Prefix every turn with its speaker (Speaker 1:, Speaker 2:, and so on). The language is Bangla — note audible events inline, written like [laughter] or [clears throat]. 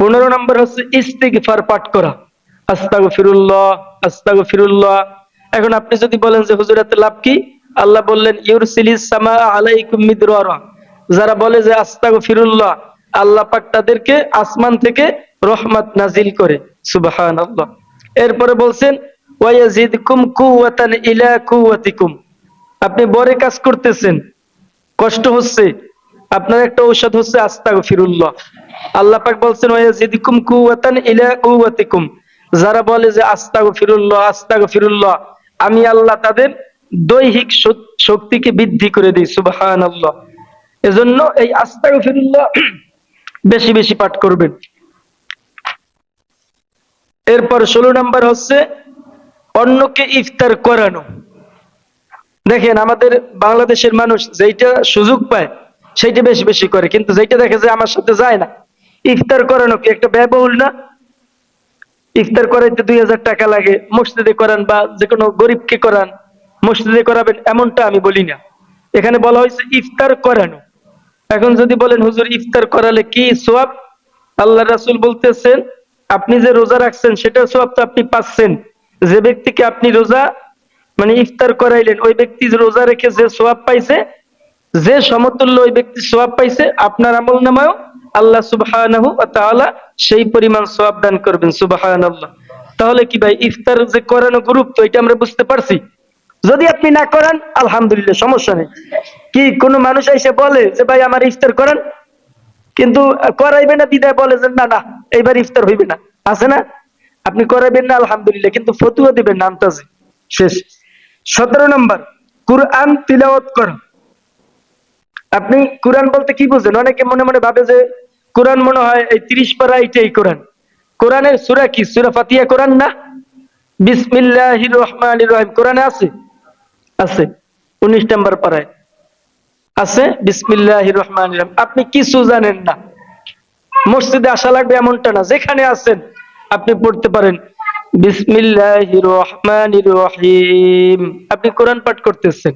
Speaker 1: পনেরো নম্বর হচ্ছে ইস্তিগফার পাঠ করা। আস্তাগ ফিরুল্লাহ আস্তাগ ফিরুল্লাহ এখন আপনি যদি বলেন যে হুজুরাতে লাভ কি? আল্লাহ বললেন ইউরসিলিস সামা আলাইকুম মিদরারা। যারা বলে যে আস্তাগ ফিরুল্লাহ আল্লাহ পাক তাদেরকে আসমান থেকে রহমত নাজিল করে। সুবহানাল্লাহ। এরপরে বলছেন, ওয়ায়াজিদকুম কুওয়াতান ইলা কুওয়াতিকুম। আপনি বড় কাজ করতেছেন, কষ্ট হচ্ছে। আপনার একটা ঔষধ হচ্ছে আস্তাগ ফিরুল্লাহ আল্লাহ পাক বলছেন ওয়াজিদকুম কুওয়াতান ইলা কুওয়াতিকুম। যারা বলে যে আস্তাগ ফিরুল্লাহ আস্তাগ ফিরুল্লাহ আমি আল্লাহ তাদের দৈহিক শক্তিকে বৃদ্ধি করে দিই, সুবহানাল্লাহ। এজন্য এই আস্তাগ ফিরুল্লাহ [clears throat] বেশি বেশি পাঠ করবেন। এরপর ষোলো নাম্বার হচ্ছে, অন্যকে ইফতার করানো। দেখেন, আমাদের বাংলাদেশের মানুষ যেইটা সুযোগ পায়, সেইটা বেশি বেশি করে, কিন্তু যেইটা দেখে যে আমার সাথে যায় না ইফতার করানো কি একটা ব্যয়বহুল না? ইফতার করাইতে দুই হাজার টাকা লাগে, মসজিদে করান বা যে কোনো গরিবকে করান, মসজিদে করাবেন এমনটা আমি বলি না। এখানে বলা হয়েছে ইফতার করানো। এখন যদি বলেন, হুজুর, ইফতার করালে কি সোয়াব? আল্লাহ রাসুল বলতেছেন, আপনি যে রোজা রাখছেন, সেটার সোয়াব তো আপনি পাচ্ছেন। যে ব্যক্তিকে আপনি রোজা মানে ইফতার করাইলেন, ওই ব্যক্তি রোজা রেখে যে সোয়াব পাইছে, যে সমতুল্য ওই ব্যক্তি সোয়াব পাইছে, আপনার আমল নামায়ও আল্লাহ সুবহানাহু ওয়া তাআলা সেই পরিমাণ সোয়াব দান করবেন, সুবহানাল্লাহ। তাহলে কি ভাই, ইফতার যে করানো গুরুত্ব এটা আমরা বুঝতে পারছি? যদি আপনি না করেন, আলহামদুলিল্লাহ, সমস্যা নেই। কি, কোনো মানুষ এসে বলে যে, ভাই, আমার ইফতার করেন? কিন্তু করাইবে না, বিদায় বলে যে, না না, এইবার ইফতার হইবে না। আছে না? আপনি করাইবেন না, আলহামদুলিল্লাহ, কিন্তু ফতুয়া দিবেন না আন্তাজে শেষ। সতেরো নম্বর, কুরআন তিলাওয়াত করো। আপনি কোরআন বলতে কি বুঝেন? অনেকে মনে মনে ভাবে যে কোরআন মনে হয় এই তিরিশ পারা এইটাই কোরআন। কোরআনের সুরা কি? সুরা ফাতিয়া কোরআন না? বিসমিল্লাহির রহমানির রহিম। কোরআনে আছে? আছে। উনিশ নম্বর পারায়। আছে? বিসমিল্লাহির রহমানির রহিম। আপনি কিছু জানেন না। মসজিদে আসা লাগবে এমনটা না। যেখানে আছেন আপনি পড়তে পারেন। বিসমিল্লাহির রহমানির রহিম। আপনি কোরআন পাঠ করতেছেন।